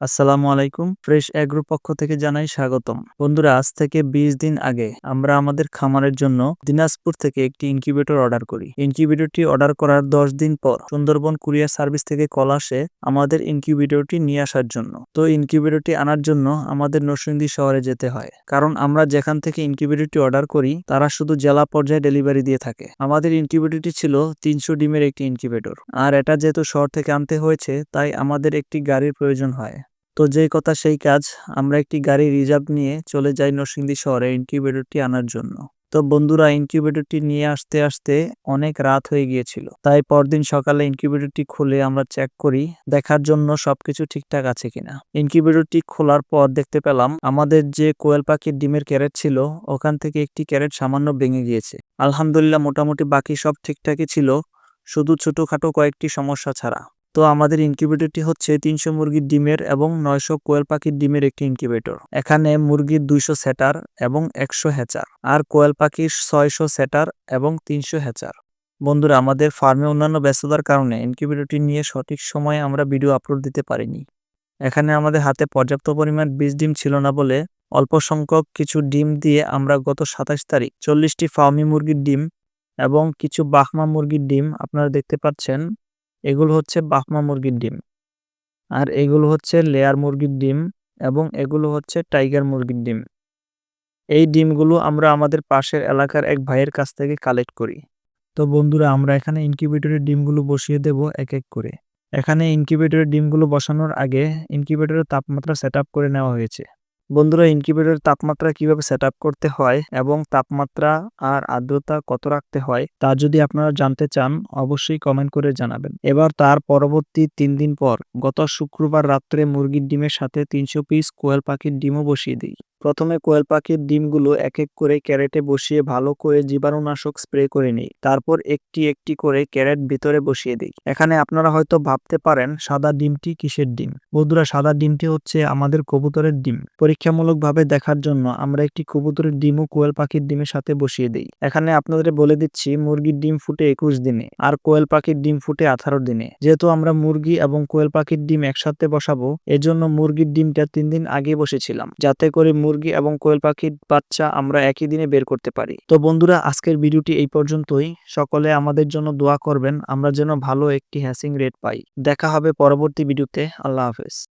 আসসালামু আলাইকুম। Fresh agro পক্ষ থেকে জানাই স্বাগতম। বন্ধুরা, আজ থেকে ২০ দিন আগে আমরা আমাদের খামারের জন্য দিনাজপুর থেকে একটি ইনকিউবেটর অর্ডার করি। ইনকিউবেটরটি অর্ডার করার ১০ দিন পর সুন্দরবন কুরিয়ার সার্ভিস থেকে কল আসে আমাদের ইনকিউবেটরটি নিয়ে আসার জন্য। তো ইনকিউবেটরটি আনার জন্য আমাদের নরসিংদী শহরে যেতে হয়। কারণ আমরা যেখান থেকে ইনকিউবেটরটি অর্ডার করি, তারা শুধু জেলা পর্যায়ে ডেলিভারি দিয়ে থাকে। আমাদের ইনকিউবেটরটি ছিল তিনশো ডিমের একটি ইনকিউবেটর। আর এটা যেহেতু শহর থেকে আনতে হয়েছে, তাই আমাদের একটি গাড়ির প্রয়োজন হয়। তো যেই কথা সেই কাজ, আমরা একটি গাড়ি রিজার্ভ নিয়ে চলে যাই নরসিংদী শহরে ইনকিউবেটরটি আনার জন্য। তো বন্ধুরা ইনকিউবেটরটি নিয়ে আসতে আসতে অনেক রাত হয়ে গিয়েছিল। তাই পরদিন সকালে ইনকিউবেটরটি খুলে আমরা চেক করি, দেখার জন্য সবকিছু ঠিকঠাক আছে কিনা। ইনকিউবেটরটি খোলার পর দেখতে পেলাম, আমাদের যে কোয়েল পাখির ডিমের ক্যারেট ছিল, ওখান থেকে একটি ক্যারেট সামান্য ভেঙে গিয়েছে। আলহামদুলিল্লাহ, মোটামুটি বাকি সব ঠিকঠাকই ছিল, শুধু ছোটখাটো কয়েকটি সমস্যা ছাড়া। তো আমাদের ইনকিউবেটরটি হচ্ছে তিনশো মুরগির ডিমের এবং নয়শো কোয়েল পাখির ডিমের একটি ইনকিউবেটর। এখানে মুরগির দুইশো সেটার এবং একশো হ্যাচার আর কোয়েল পাখির ছয়শো সেটার এবং তিনশো হ্যাচার বন্ধুরা, আমাদের ফার্মে অন্যান্য ব্যস্ততার কারণে ইনকিউবেটরটি নিয়ে সঠিক সময়ে আমরা ভিডিও আপলোড দিতে পারিনি। এখানে আমাদের হাতে পর্যাপ্ত পরিমাণ বীজ ডিম ছিল না বলে অল্প সংখ্যক কিছু ডিম দিয়ে আমরা গত সাতাশ তারিখ চল্লিশটি ফার্মি মুরগির ডিম এবং কিছু বাহমা মুরগির ডিম আপনারা দেখতে পাচ্ছেন। এগুলো হচ্ছে বাহমা মুরগির ডিম। আর এগুলো হচ্ছে লেয়ার মুরগির ডিম এবং এগুলো হচ্ছে টাইগার মুরগির ডিম। এই ডিমগুলো আমরা আমাদের পাশের এলাকার এক ভাইয়ের কাছ থেকে কালেক্ট করি। তো বন্ধুরা, আমরা এখানে ইনকিউবেটরের ডিমগুলো বসিয়ে দেব এক এক করে। এখানে ইনকিউবেটরের ডিমগুলো বসানোর আগে ইনকিউবেটরের তাপমাত্রা সেট করে নেওয়া হয়েছে। বন্ধুরা ইনকিউবেটরের তাপমাত্রা কীভাবে সেট করতে হয় এবং তাপমাত্রা আর আর্দ্রতা কত রাখতে হয়, তা যদি আপনারা জানতে চান, অবশ্যই কমেন্ট করে জানাবেন। এবার তার পরবর্তী তিন দিন পর গত শুক্রবার রাত্রে মুরগির ডিমের সাথে তিনশো পিস কোয়েল পাখির ডিমও বসিয়ে দিই। প্রথমে কোয়েল পাখির ডিমগুলো এক এক করে ক্যারেটে বসিয়ে ভালো করে জীবাণুনাশক স্প্রে করে নিই। তারপর একটি একটি করে ক্যারেট ভিতরে বসিয়ে দিই। এখানে আপনারা হয়তো ভাবতে পারেন, সাদা ডিমটি কিসের ডিম? বন্ধুরা, সাদা ডিমটি হচ্ছে আমাদের কবুতরের ডিম। পরীক্ষামূলকভাবে দেখার জন্য আমরা একটি কবুতরের ডিমও কোয়েল পাখির ডিমের সাথে বসিয়ে দিই। এখানে আপনাদের বলে দিচ্ছি, মুরগির ডিম ফুটে একুশ দিনে আর কোয়েল পাখির ডিম ফুটে আঠারো দিনে। যেহেতু আমরা মুরগি এবং কোয়েল পাখির ডিম একসাথে বসাবো, এজন্য মুরগির ডিমটা তিন দিন আগে বসেছিলাম। যাতে করে মুরগি এবং কোয়েল পাখির বাচ্চা আমরা একই দিনে বের করতে পারি। তো বন্ধুরা, আজকের ভিডিওটি এই পর্যন্তই। সকলে আমাদের জন্য দোয়া করবেন। আমরা যেন ভালো একটি হ্যাসিং রেট পাই। দেখা হবে পরবর্তী ভিডিওতে। আল্লাহ হাফেজ।